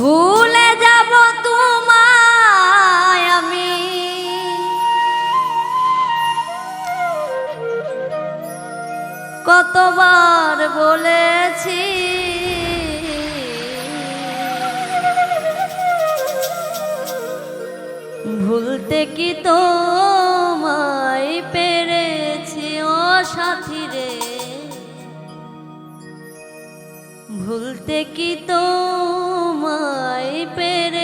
ভুলে যাব তোমায় আমি। কতবার বলেছি, ভুলতে কি তোমায় পেরেছি ও সাথী রে? ভুলতে কি তো পেরে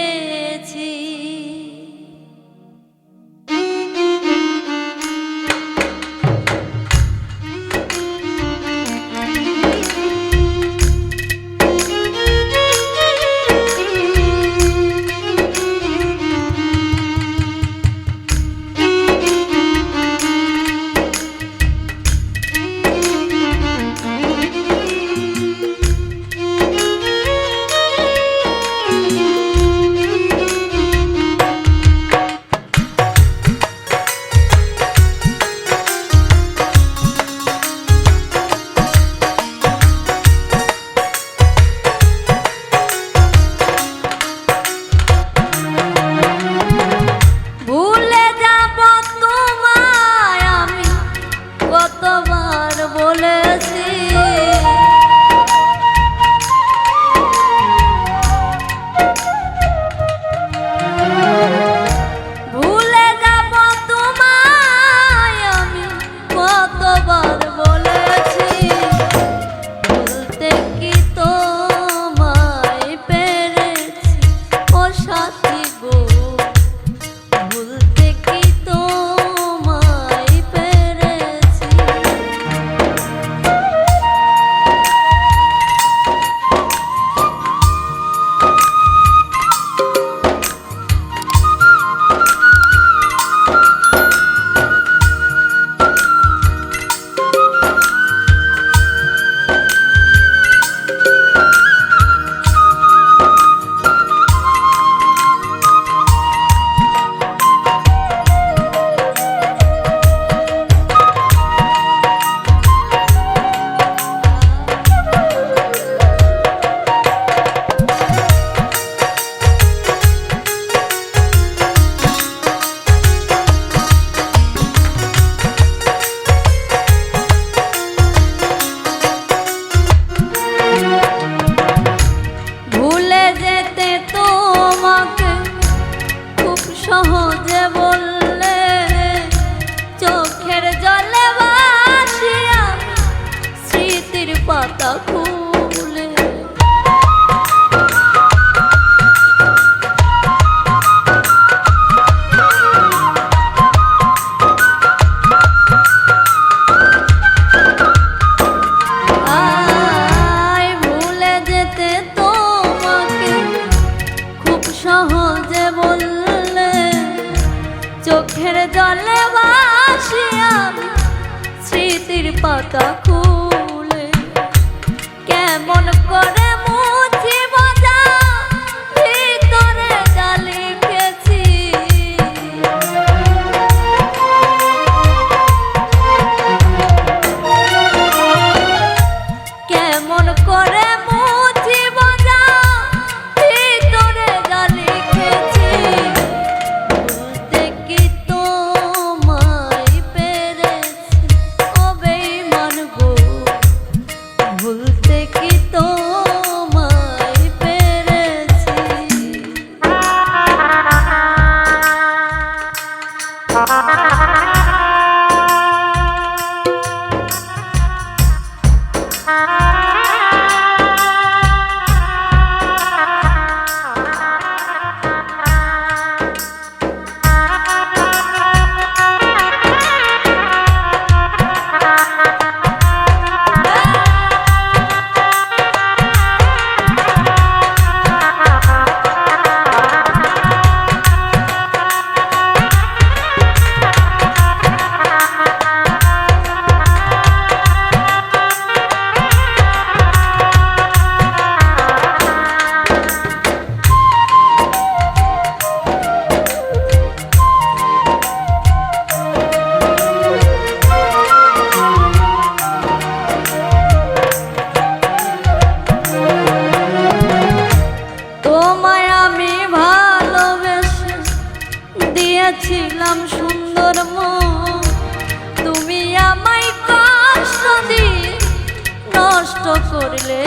так. চেয়েছিলাম সুন্দর মন। তুমি আমায় কষ্ট দিয়ে কষ্ট করলে।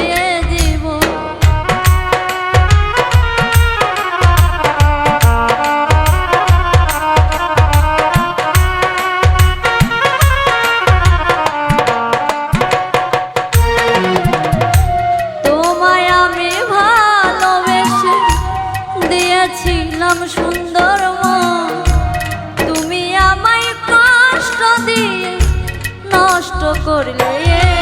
নষ্ট করলে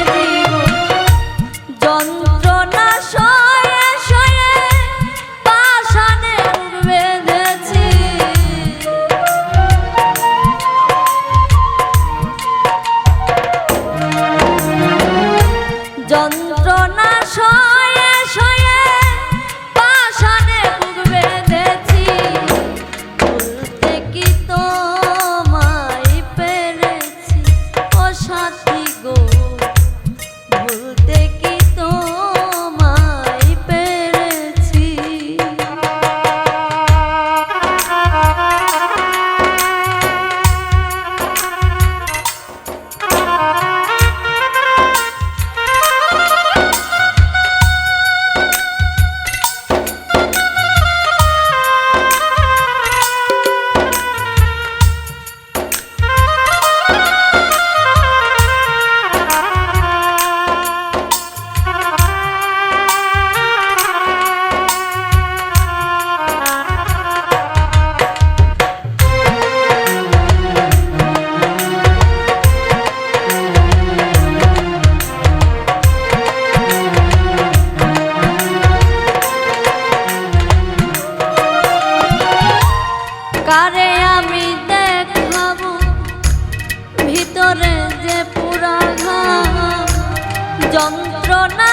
যে যন্ত্রণা